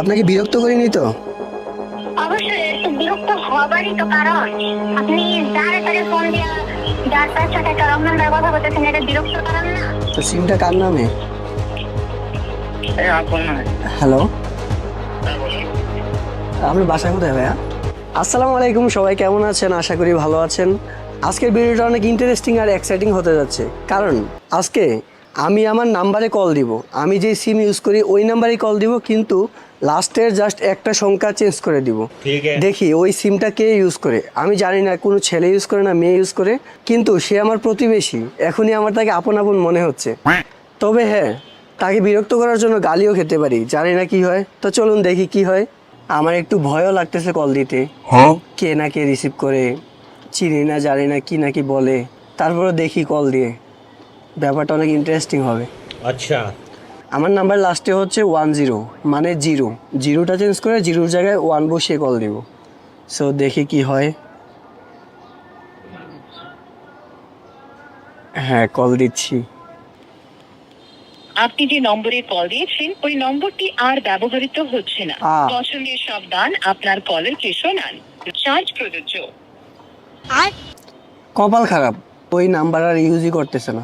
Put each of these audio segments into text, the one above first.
আপনাকে বিরক্ত করিনি তো? অবশ্যই একটু বিরক্ত হবারই তো কারণ। আপনি যারে তারে ফোন দিয়ে যার তার সাথে একটা রং নাম্বার কথা বলতেছেন এটা বিরক্ত করেন না? তো সিমটা কার নামে? হ্যালো? হ্যাঁ আপনার বাসা কোথায় ভাইয়া? আসসালামু আলাইকুম সবাই কেমন আছেন? আশা করি ভালো আছেন। আজকের ভিডিওটা অনেক ইন্টারেস্টিং আর এক্সাইটিং হতে যাচ্ছে। কারণ আজকে আমি আমার নাম্বারে কল দিব। আমি যে সিম ইউজ করি ওই নাম্বারেই কল দিব কিন্তু লাস্টের জাস্ট একটা সংখ্যা চেঞ্জ করে দিব। দেখি ওই সিমটা কে ইউজ করে? আমি জানি না কোনো ছেলে ইউজ করে না মেয়ে ইউজ করে। কিন্তু সে আমার প্রতিবেশী এখনই আমার তাকে আপন আপন মনে হচ্ছে। তবে হ্যাঁ তাকে বিরক্ত করার জন্য গালিও খেতে পারি জানি না কি হয়। তো চলুন দেখি কি হয়। আমার একটু ভয়ও লাগতেছে কল দিতে। হ্যাঁ? কে না কে রিসিভ করে চিনি না জানি না কি না কি বলে। তারপরে দেখি কল দিয়ে। ব্যাপারটা অনেক ইন্টারেস্টিং হবে। আচ্ছা। আমার নাম্বার লাস্টে হচ্ছে ওয়ান জিরো মানে জিরো জিরোটা চেঞ্জ করে জিরোর জায়গায় ওয়ান বসিয়ে কল দিব। সো দেখি কি হয়। হ্যাঁ কল দিচ্ছি। আপনি যে নম্বরে কল দিয়েছেন ওই নম্বরটি আর ব্যবহৃত হচ্ছে না। পছন্দের সাবধান আপনার কলের কে শোনান চার্জ প্রযোজ্য। কপাল খারাপ ওই নাম্বার আর ইউজই করতেছে না।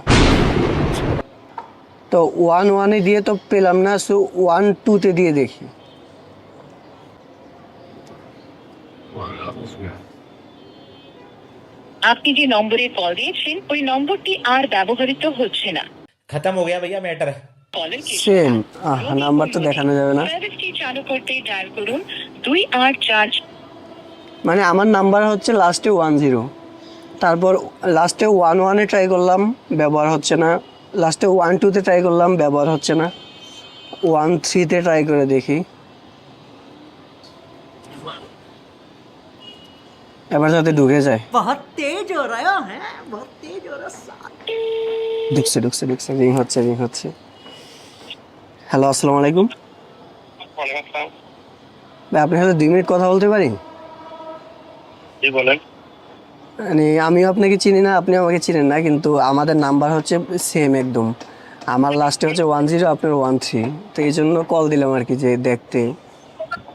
তো ওয়ান ওয়ানে দিয়ে তো পেলাম না সো ওয়ান টুতে দিয়ে দেখি। আপনি যে নম্বরে কল দিয়েছেন ওই নম্বরটি আর ব্যবহৃত হচ্ছে না। খতম হয়ে গেল ভাইয়া ম্যাটার সেম নাম্বার তো দেখানো যাবে না। চালু করতে ডায়াল করুন দুই আট চার মানে আমার নাম্বার হচ্ছে লাস্টে ওয়ান জিরো তারপর লাস্টে ওয়ান ওয়ানে ট্রাই করলাম ব্যবহার হচ্ছে না। লাস্টে ওয়ান টুতে ট্রাই করলাম ব্যবহার হচ্ছে না। ওয়ান থ্রিতে ট্রাই করে দেখি। এবার যাতে ঢুকে যায়। ঢুকছে ঢুকছে ঢুকছে রিং হচ্ছে রিং হচ্ছে। হ্যালো আসসালামু আলাইকুম। আপনি আপনার সাথে দুই মিনিট কথা বলতে পারি? বলেন। মানে আমিও আপনাকে চিনি না আপনি আমাকে চিনেন না কিন্তু আমাদের নাম্বার হচ্ছে সেম একদম। আমার লাস্টে হচ্ছে ওয়ান জিরো আপনার ওয়ান থ্রি তো এই জন্য কল দিলাম আর কি যে দেখতে।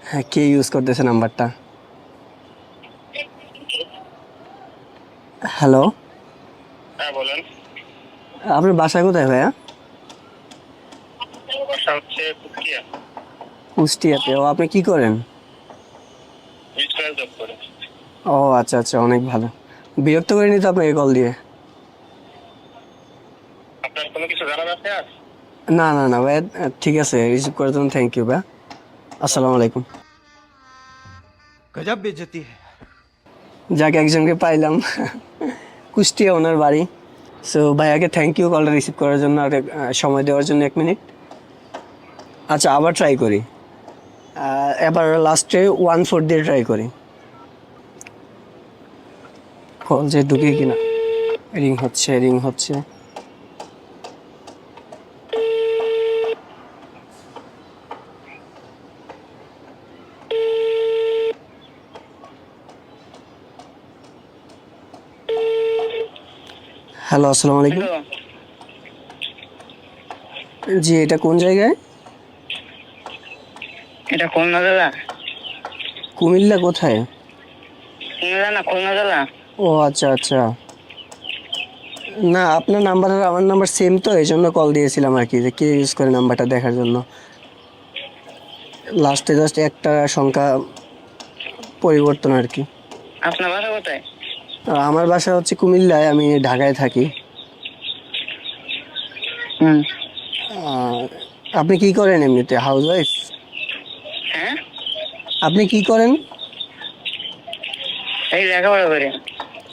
হ্যাঁ কে ইউজ করতেছে নাম্বারটা? হ্যালো হ্যাঁ বলেন। আপনার বাসা কোথায় ভাইয়া? বাসা হচ্ছে কুষ্টিয়া। কুষ্টিয়াতে। ও আপনি কি করেন? ও আচ্ছা আচ্ছা অনেক ভালো। বিরক্ত করে তো আপনাকে কল দিয়ে। না না না ভাই ঠিক আছে রিসিভ করার জন্য থ্যাংক ইউ ভাই আসসালামু আলাইকুম। গজব বেজতি যাক একজনকে পাইলাম। কুষ্টিয়া ওনার বাড়ি। সো ভাইয়াকে থ্যাংক ইউ কলটা রিসিভ করার জন্য আর সময় দেওয়ার জন্য এক মিনিট আচ্ছা আবার ট্রাই করি। এবার লাস্টে ওয়ান ফোর দিয়ে ট্রাই করি। কল যে ঢুকে কিনা। রিং হচ্ছে রিং হচ্ছে। হ্যালো আসসালামু আলাইকুম। জি এটা কোন জায়গায়? এটা খুলনা জেলা। কুমিল্লা কোথায়? খুলনা না খুলনা জেলা? ও আচ্ছা আচ্ছা। না আপনার নাম্বার আর আমার নাম্বার সেম তো এই জন্য কল দিয়েছিলাম আর কি যে কে ইউজ করে নাম্বারটা দেখার জন্য। লাস্টে জাস্ট একটা সংখ্যা পরিবর্তন আর কি। আপনার বাসা কোথায়? আমার বাসা হচ্ছে কুমিল্লায় আমি ঢাকায় থাকি। হুম। আপনি কি করেন এমনিতে হাউস ওয়াইফ হ্যাঁ? আপনি কি করেন? এই লেখাপড়া করে।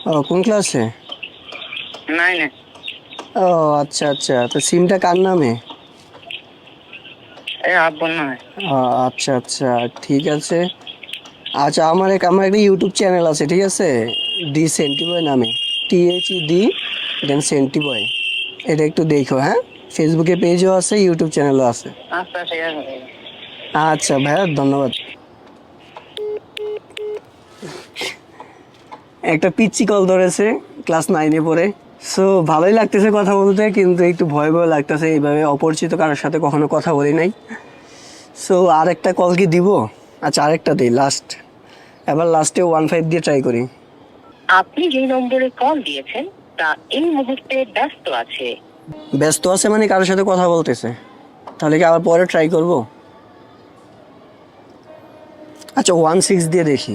ও কোন ক্লাসে? নাই না ও আচ্ছা আচ্ছা। তো সিমটা কার নামে? এই আচ্ছা আচ্ছা। ঠিক আছে। আচ্ছা আমার এক আমার একটা ইউটিউব চ্যানেল আছে ঠিক আছে? ডি সেন্টি বয় নামে। T H E D then senti boy এটা একটু দেখো হ্যাঁ? ফেসবুকে পেজও আছে ইউটিউব চ্যানেলও আচ্ছা আছে। আচ্ছা ভাইয়া ধন্যবাদ। একটা পিচ্ছি কল ধরেছে ক্লাস নাইনে পড়ে। সো ভালোই লাগতেছে কথা বলতে কিন্তু একটু ভয় ভয় লাগতেছে এইভাবে অপরিচিত কারোর সাথে কখনো কথা বলি নাই। সো আর একটা কল কি দিব? আচ্ছা আরেকটা দিই লাস্ট এবার লাস্টে ওয়ান ফাইভ দিয়ে ট্রাই করি। আপনি যে নম্বরে কল দিয়েছেন তা এই মুহূর্তে ব্যস্ত আছে। ব্যস্ত আছে মানে কারোর সাথে কথা বলতেছে। তাহলে কি আবার পরে ট্রাই করব? আচ্ছা ওয়ান সিক্স দিয়ে দেখি।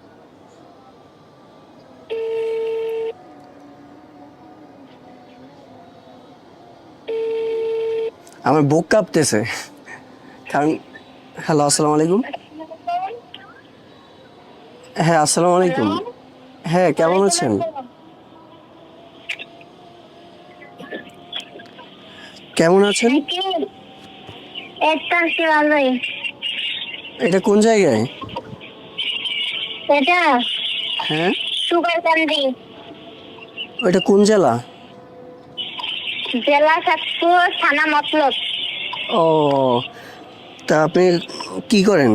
আমার বুক কাঁপতেছে। কারণ হ্যালো আসসালামু আলাইকুম। হ্যাঁ আসসালামু আলাইকুম। হ্যাঁ কেমন আছেন? কেমন আছেন? এটা কোন জায়গায়? এটা হ্যাঁ? Sugar candy. ওইটা কোন জেলা? জেলা সাতপুর থানা মতলব। ও তা আপনি কি করেন?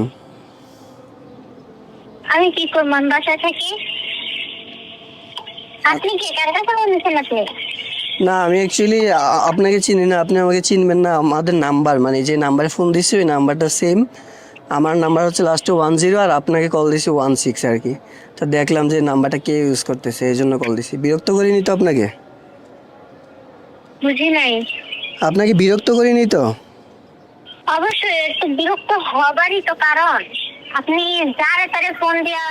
আমি কি করব আমি বাসায় থাকি? আপনি কি কার কাছে বলছেন আপনি না আমি অ্যাকচুয়ালি আপনাকে চিনি না আপনি আমাকে চিনবেন না আমাদের নাম্বার মানে যে নাম্বারে ফোন দিচ্ছি ওই নাম্বারটা সেম আমার নাম্বার হচ্ছে লাস্টে ওয়ান জিরো আর আপনাকে কল দিছি ওয়ান সিক্স আর কি। তো দেখলাম যে নাম্বারটা কে ইউজ করতেছে এই জন্য কল দিছি। বিরক্ত করিনি তো আপনাকে? বুঝি নাই। আপনাকে বিরক্ত করিনি তো? অবশ্যই একটু বিরক্ত হবারই তো কারণ। আপনি যার তারে ফোন দিয়া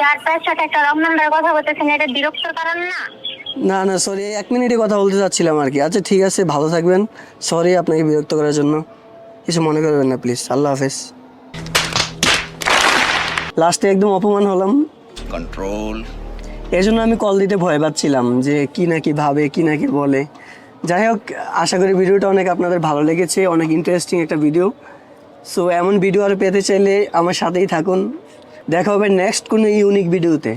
যার তার সাথে একটা রং নাম্বার কথা বলতেছেন এটা বিরক্ত কারণ না? না না সরি এক মিনিটে কথা বলতে চাচ্ছিলাম আর কি। আচ্ছা ঠিক আছে ভালো থাকবেন। সরি আপনাকে বিরক্ত করার জন্য। কিছু মনে করবেন না প্লিজ আল্লাহ হাফেজ। লাস্টে একদম অপমান হলাম। কন্ট্রোল এই জন্য আমি কল দিতে ভয় পাচ্ছিলাম যে কি না কি ভাবে কি না কি বলে। যাই হোক, আশা করি ভিডিওটা অনেক আপনাদের ভালো লেগেছে, অনেক ইন্টারেস্টিং একটা ভিডিও সো এমন ভিডিও আর পেতে চাইলে আমার সাথেই থাকুন। দেখা হবে নেক্সট কোনো ইউনিক ভিডিওতে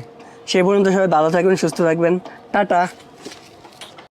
সে পর্যন্ত সবাই ভালো থাকবেন, সুস্থ থাকবেন। টাটা।